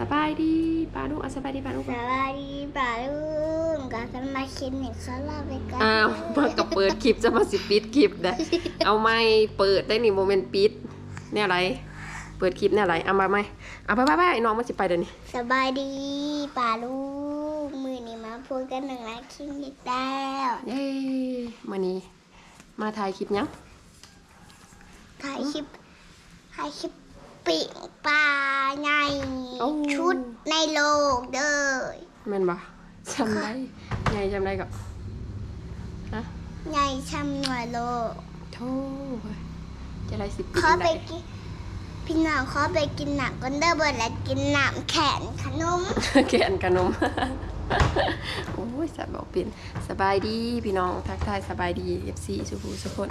สบายดีป้าลูกอะสบายดีป้าลูกสวัสดีป่าลุงกับสมาชิกหนึ่งเขาเล่าไปกันอ้าวมากับเปิดคลิปจะมาสิปิดคลิปได้เอาไม่เปิดได้นี่โมเมนต์ปิดเนี่ยอะไร เปิดคลิปเนี่ยอะไรเอามาไหมเอาไปไปไปน้องมาสิไปเดี๋ยวนี้สบายดีป่าลุงมือนี้มาพูดกันหนึ่งนะคลิปอีกแล้วเย้มานี้มาถ่ายคลิปยังถ่ายคลิปถ่ายคลิป ปิ่งปลาในชุดในโลกเด้อแม่นบ่จำได้ไงจำได้กับฮะในช่ำหน่วยโลกโธ่เว้ยจะได้สิบปีขอไปได้กินพี่น้องขอไปกินหนังกันเด้อเบิร์ดและกินหนังแขนขนมแกนขนม โอ้ยสับบอกเป็นสบายดีพี่น้องทักทายสบายดีเอฟซีสุภูสุคน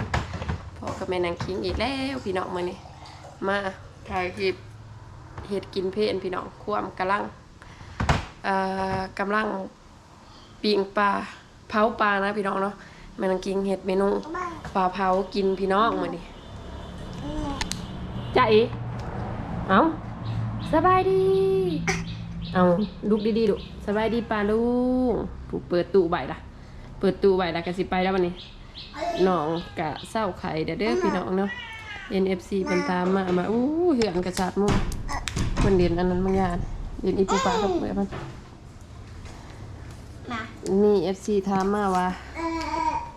พอกับแม่นางคิงอีกแล้วพี่น้องมานี่มา ถ่ายคลิปเห็ดกินเพลนพี่น้องควมกำลังเอ่อกำลังปิงปลาเผาปลานะพี่น้องเนาะม่นางคิงเห็ดเมนูปลาเผากินพี่น้องมานี่จ้าเอเอาสบายดี เอาลุกดีๆดูสบายดีปลาลุงผูเปิดตู้ใบละเปิดตู้ใบละกันสิไปแล้ววันนี้น้องกะเศร้าไข่เด้อเด้อพี่น้องเนาะ NFC เป็นตามมามาอู้เหือนกระสาดหมุมันเรียนอันนั้นบางอย่างเรียนอีปูปลากับเมื่อมันมานี่ FC ถามมาว่า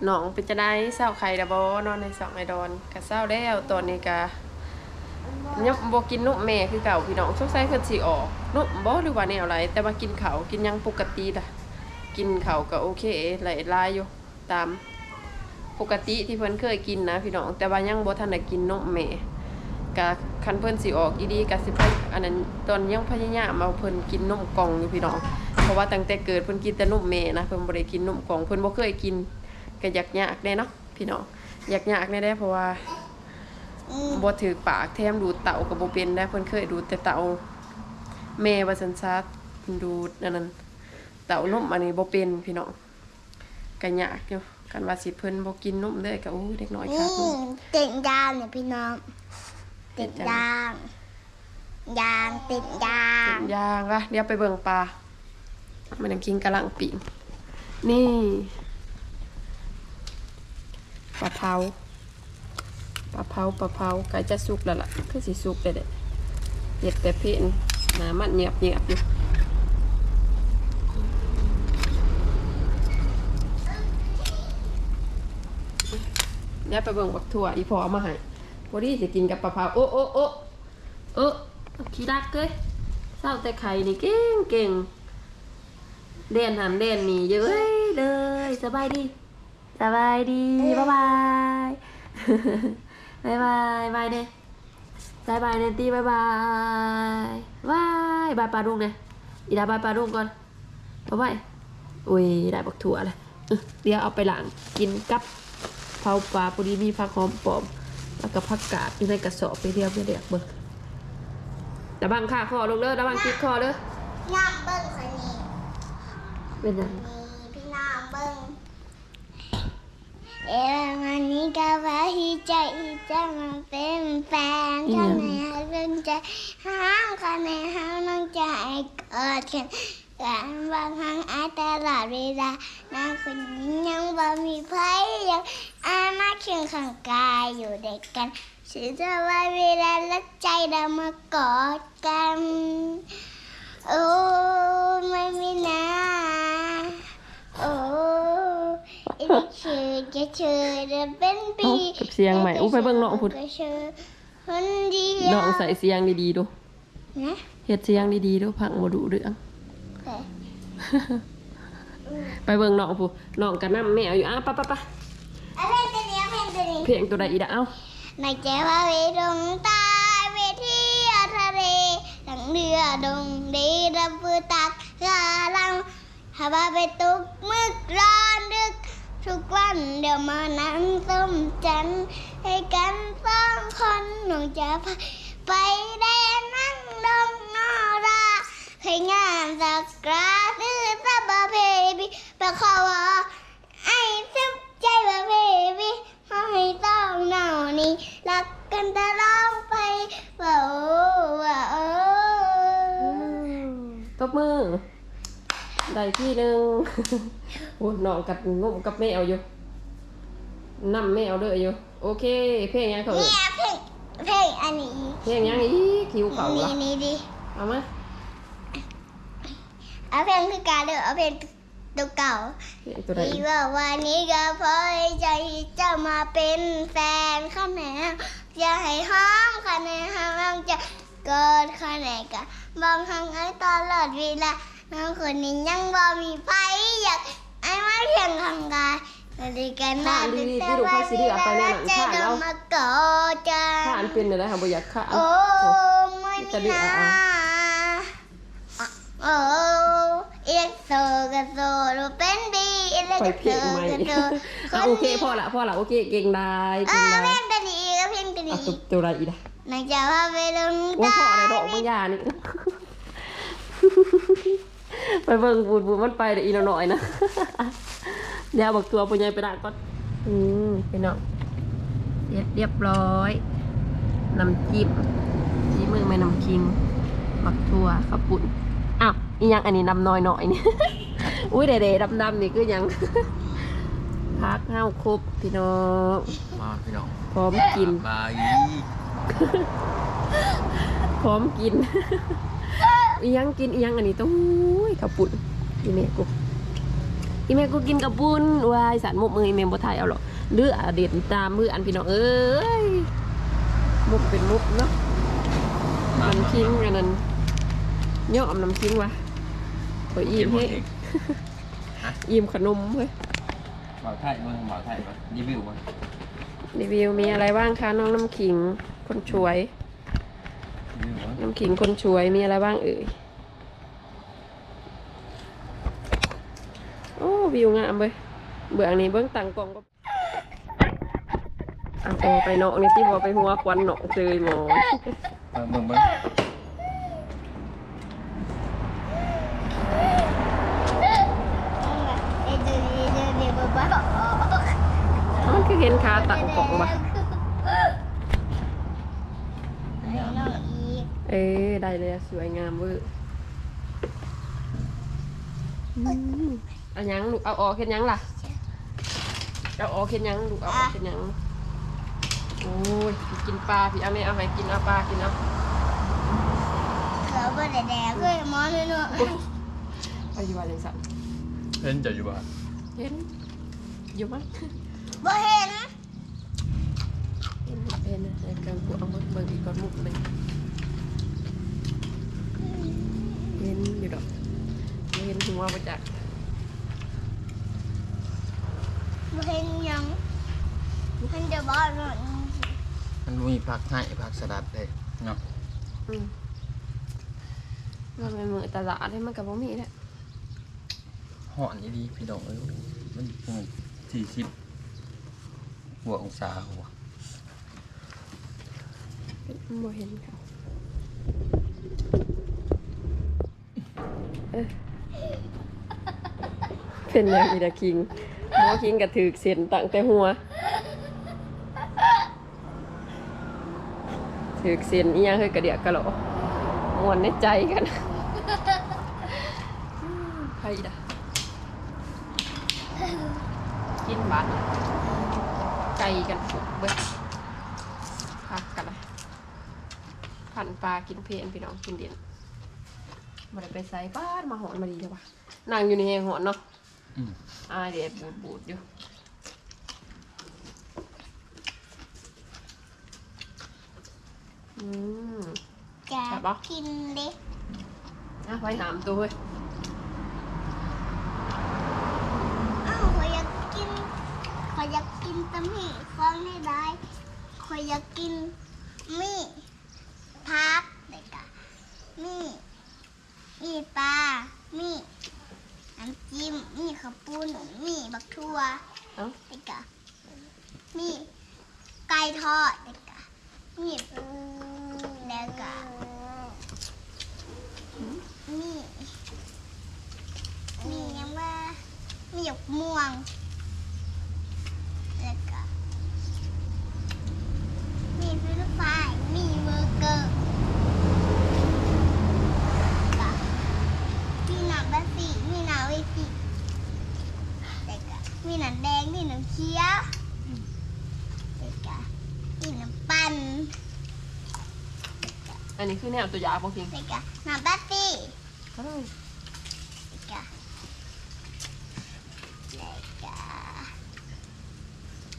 น้องเป็นจะได้เศร้าไข่ดะบอนอนในสองไอดอนกะเศร้าแล้วตอนนี้กะยังบ่กินนมแม่คือเก่าพี่น้องสงสัยเพิ่นสิออกนมบ่หรือว่าแนวไรแต่ว่ากินข้าวกินหยังปกติล่ะ กินข้าวก็โอเคไหลลายอยู่ตาม ปกติที่เพิ่นเคยกินนะพี่น้อง แต่ว่ายังบ่ทันได้กินนมแม่กะคันเพิ่นสิออกอีดีกะสิไปอันนั้นตอนยังพยายามเอาเพิ่นกินนมกล่องอยู่พี่น้อง เพราะว่าตั้งแต่เกิดเพิ่นกินแต่นมแม่นะเพิ่นบ่ได้กินนมกล่องเพิ่นบ่เคยกินก็อยากยากแน่เนาะพี่น้องอยากยากแน่เด้เพราะว่าอืมบ่ถือปากแถมดูดเต่าก็บ่เป็นได้เพิ่นเคยดูดแต่เต่าแม่ว่าซั่นซะดูดอันนั้นเต่านมอันนี้บ่เป็นพี่น้องก็ยากอยู่ กันว่าสิเพิ่นบ่กินนมเลยก็อู้เด็กน้อยนี่ขาดนมติดยางเนี่ยพี่น้องติดยางยางติดยางเป็นยางละเดี๋ยวไปเบิ่งปลามันยังกินกำลังปิ่งนี่ปลาเผาปลาเผาปลาเผาใกล้จะสุกแล้วล่ะคือสิสุกได้เด้เห็ดแต่เพนหนามันเหนียบเหนียบอยู่ เดี๋ยไปเบิ่งบักถั่วอีพอเอามาให้พอดีจะกินกับปลาเผาโอ้โอ้โอ้เออขี้ดักเลยเศร้าแต่ไข่นี่เก่งเก่งเด่นหันเด่นนี่เยอะเลยสบายดีสบายดีบ๊ายบายบายบายบายเด้บายบายเนตี้บายบายบายบายปลาดุงเนี่ยอีดาบายปลาดุงก่อนบ๊ายบายอุ้ยได้บักถั่วเลยเดี๋ยวเอาไปหลังกินกับ เผาปลาพอดีมีผักหอมปอมแล้วก็ผักกาดอยู่ในกระสอบไปเดียวไปเดียวเบิ่งระวังค่าคอลงเด้อระวังติดคอเด้อน้องเบิ้งคนนี้เป็นยังนี่พี่น้องเบิ้งเอ๊ะวันนี้ก็ว่าที่ใจจะมาเป็นแฟนกันในให้เป็นใจห้ามกันในห้ามน้องใจกอดกัน การบางครั้งอาจตลอดเวลาน้าคนนี้ยังบ่มีไผยังอามาเคียงข้างกายอยู่ด้วยกันฉันจะไว้เวลาและใจเรามากอดกันโอ้ไม่มีนะโอ้อีกชื่อจะเชื่อจะเป็นปีเอ้ากับเสียงใหม่อู้ไปเบิ่งน้องพูดก็เชื่อคนเดียวน้องใส่เสียงดีๆดูนะเฮ็ดเสียงดีๆดูพังบ่ดุเรื่องแต่ ไปเบิ่งน้องผู้น้องก็นำแมวอยู่อ้าปะปะปะอะไรตัวนี้เพลงตัวนี้เพลงตัวใดอีดาเอ้าในใจว่าเวดงตายเวทีทะเลหลังเรือดงดีรับมือตักกาลังหาว่าไปตุกมึกร้อนดึก ทุกวันเดี๋ยวมานั่งต้มจันทร์ให้กันสองคนหนูจะพาไปแดนนั่งดงนอรา ให้งานสักกราดื้อตาบะเพบีไปขอว่าไอ้ซึมใจบะเพบีเขาให้ต้องเหนานี่รักกันตลอดไปว่าโอ้ว่าโอ้ตบมือ ได้ที่หนึ่งโอ้น้องกัดงุ่มกับแมวอยู่นำแมวเด้ออยู่ โอเค เพลงยังเขาเอ่ยเนี่ยเพลงเพลงอันนี้เพลงยังอีกคิวเก่านี่ละนี่ดิเอามา เอาเพลงคือการเด้อเอาเพลงตัวเก่าเพลงตัวใดที่ว่าวันนี้ก็พอใจจะมาเป็นแฟนข้าแนนจะให้ห้องข้าแนนห้องจะเกิดข้าแนนกะมองทางไอ้ตลอดเวลาน้องคนนี้ยังบ่มีไฟอยากไอ้มาเพียงทางกายดีกันนะแต่ว่าเวลาใจเดินมาก่อจะถ้าอันเป็นอะไรค่ะบ่อยากค่ะโอ้ไม่มีนาโอ้เอ็กโซ กับโซรูเป็นบีเอ็กปล่อยโซเพลงใหม่กับโซอะโอเคพอละพอละโอเคเก่งได้เอเก่งอได้เพลงตัวนี้ก็เพลงตัวอะนี้ตัวตัวอะไรอีกอะนายจะพาไปลงว่าพ่ออะไรดอกบางอย่างนี่ไปเบิ่งบูดบูดมันไปเดี๋ยวอีกหน่อยนะเดี๋ยวบอกตัวปุญญายไปด่าก่อนอืมพี่น้องเรียบเรียบร้อยน้ำจิ้มนี่มือไม่น้ำคิงหมักทั่วข้าวปุ่นอ้าวอีหยังอันนี้น้ำน้อยหน่อยนี่ อุ้ยเด็ดๆดำๆนี่คือหยัง พักห้าวครบพี่น้องมาพี่น้องพร้อมกิน มาอีกพร้อมกิน อีหยังกินอีหยังอันนี้ต้องอุ้ยขับปุ่นอีเมกูอีเมกูกินกับปุ่นวายสารมุกมืออีเมบ่ถ่ายเอาหรอกหรืออะเด็ดตามมืออันพี่น้องเอ้ยมุกเป็นมุกเนาะมาน้ำคิงอันนั้นย่อมน้ำคิงวะโอ้ยอิ่อิ่มมเฮ้อิ่มขนมเฮ้ยบ่าวไทยมึงบ่าวไทยมารีวิวมารีวิวมีอะไรบ้างคะน้องน้ำขิงคนช่วย รีวิวมาน้ำขิงคนช่วยมีอะไรบ้างเอ่ย โอ้วิวงามเว้ยเบื้องนี้เบื้องต่างกล่องก็เอาโอไปเนาะนี่ที่บอกไปหัวควันเนาะเจยหมอ เบิ่งเบิ่งเบิ่ง เอ็ดดูดีดูดีบ้า มันคือ เห็นขาต่างกล่องปะน้องอีกเอ้ยได้เลยอะสวยงามเวอร์อืมเอาหยังลูกเอาออกเห็นยังล่ะเอาออกเห็นยังลูกเอาออกเห็นยังโอ้ยกินปลาพี่เอาไม่เอาให้กินเอาปลากินเอาเขาบ่ได้แดกเลยมอนี่เนาะไปอยู่ว่าจังสันเห็นจะอยู่บ้านเห็นอยู่มั้งบ่เห็นเห็น เห็นนะในกลางกูเอามาเบิ่งอีกก้อนมุกเลยเห็นอยู่ดอกไม่เห็นหัวมาจากบ่เห็นยังเห็นจะบ่เนาะมันมีผักให้ผักสลัดเลยเนาะอืมว่าเป็นมือตลาดให้มันกับบ่มีแหละห่อนดีๆพี่น้องเอ้ยมันสี่สิบหัวองศาหัว บ่เห็นเขาเอ้ยเป็นอย่างอีดาคิงหมอคิงกระถือเส้นตั้งแต่หัว ถือเส้นอีหยังเฮ้ยกระเดียกกระโหลมวนในใจกันใครด่ะกินบัตรไก่กันสุกเบิดพักกันเลย พันปลากินเพลนพี่น้องกินเด่นมาได้ไปใส่บ้านมาหอนมาดีจ้ะวะนั่งอยู่ในแหงหอนเนาะอืมอายเด็ดบูดบูดอยู่อืม จะใช่ปะ กินเด็กอะไปหามตัวเว้ยอ้าวขอยอยากกินขอยอยากกินตะหมี่ฟังได้ได้ขอยอยากกินมี่ พักเด็กอะมี่มี่ปลา มี่น้ำจิ้ม มี่ข้าวปุ้น มี่บักทั่วเอ้าเด็กอะมี่ไก่ทอดเด็กอะมี่แล้วก็มี่มี่ยังว่ามีหยกม่วงแล้วก็มีฟรนช์ฟรายมีเบอร์เกอร์ก็ มีหนังแดงมีหนังเขียวเด็กกะมีหนังปั่น อันนี้คือแนวตัวยาบ่พิงเด็กกะหนังบัตตี้ก็ได้เด็กกะเด็กกะ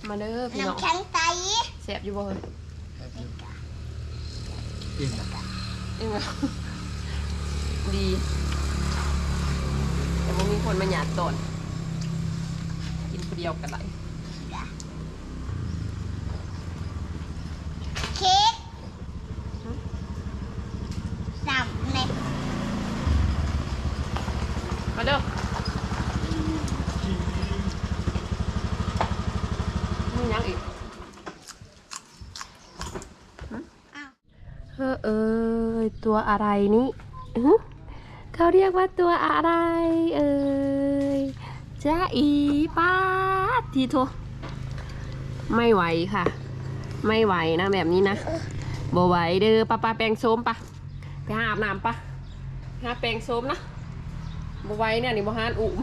มาเด้อพี่น้องน้ำแข็งใสแซ่บอยู่บ่เฮ้ยครับเด็กกะจริงนะเอ็งว่าดีแต่บ่มีคนมาหยาดตอนกินคนเดียวกันไหลาย เค้กสามเม็ด มาเด้อมึงยังอีก อ้าว เฮ้อเอ้ย ตัวอะไรนี่เขาเรียกว่าตัวอะไร เอ้ยจ้าอีป้าทีโทไม่ไหวค่ะ ไม่ไหวนะแบบนี้นะบไหวเด้อป้าป้าแปลงโซมปะไปหาอาบน้ำปะหาแปลงโซมนะบไหวเนี่ยนี่บ่หานอุ่ม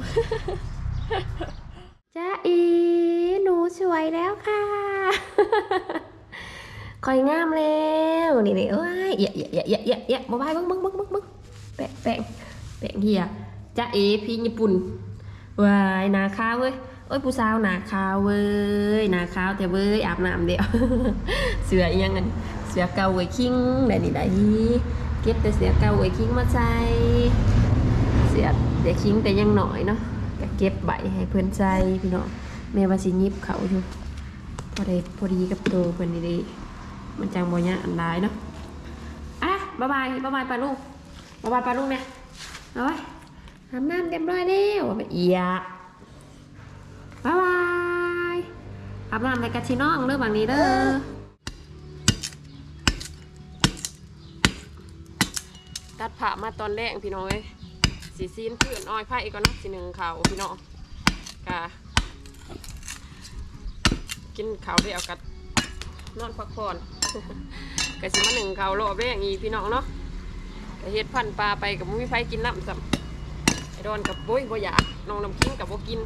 จ้าอี หนูสวยแล้วค่ะ คอยงามแล้วนี่นี่เอ้ยเยอะเยอะเยอะเยอะเยอะเยอะบ๊ายบายบึ้งบึ้งบึ้งบึ้งบึ้งแปะแปะแปะเฮียจ้าเอพี่ญี่ปุ่นวายนาขาวเว้ยเอ้ยผู้สาวนาขาวเว้ยนาขาวแต่เว้ยอาบน้ำเดียวเสืออีหยังกันเสือเก่าไว้คิงได้นี่ได้เก็บแต่เสือเก่าไว้คิงมาใส่เสือเด็กคิงแต่ยังหน่อยเนาะก็เก็บใบให้เพื่อนใส่พี่น้องแม่ว่าสิหยิบเขาอยู่พอดีพอดีกับตัวเพิ่นดี มันจังบ่ยอันร้ายเนาะอะบ๊ายบายบ๊ายบายปลาลูกบ๊ายบายปลาลูกเนี่ยเอาไว้อาบน้ำเรียบร้อยแล้วไปเอียบ๊ายบายอาบน้ำในกระชิน้องเด้องบางนี้เด้อตัดผ่ามาตอนแรกพี่น้องเอ้ยสีซีนเพื่อนอ้อยไผ่ก่อนเนาะสีหนึ่งเขาพี่น้องกะกินข้าวได้เอากัดนอนพักผ่อน กะสิมาหนึ่งข้าวรอบแรกอีพี่น้องเนาะกะเฮ็ดพันปลาไปกับมุ้ยไฟกินน้ำสัไอ้ดอนกับบุ้ยบ่อยากน้องน้ำคิงกับบ่กิน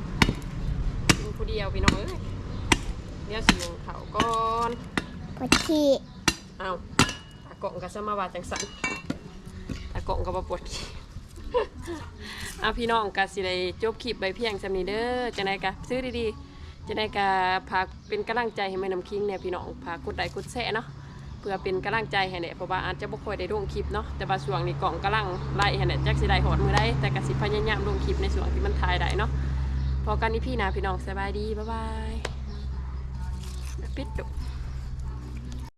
กินผู้เดียวพี่น้องเอ้ยเดี๋ยวสิหนึ่งข้าวก่อนปวดขี้เอาตากล่องก็สมาว่าจังสันตากล่องก็บ่ปวดขี้เอาพี่น้องก็สิได้จบคลิปไปเพียงสำนี้เด้อจังไดกะซื้อดีๆ จะไดกาพาเป็นกำลังใจให้แม่น้ำคิงเนี่ยพี่น้องพากดไลค์กดแชร์เนาะเพื่อเป็นกำลังใจให้เนี่ยเพราะว่าอาจจะบ่ค่อยได้ลงคลิปเนาะแต่ว่าช่วงนี้กล่องกำลังไล่ให้เนี่ยแจ็คสิได้หอดมือได้แต่ก็สิพยายามลงคลิปในช่วงที่มันถ่ายได้เนาะพอกันนี้พี่นะพี่น้องสบายดีบ๊ายบายปิดดุ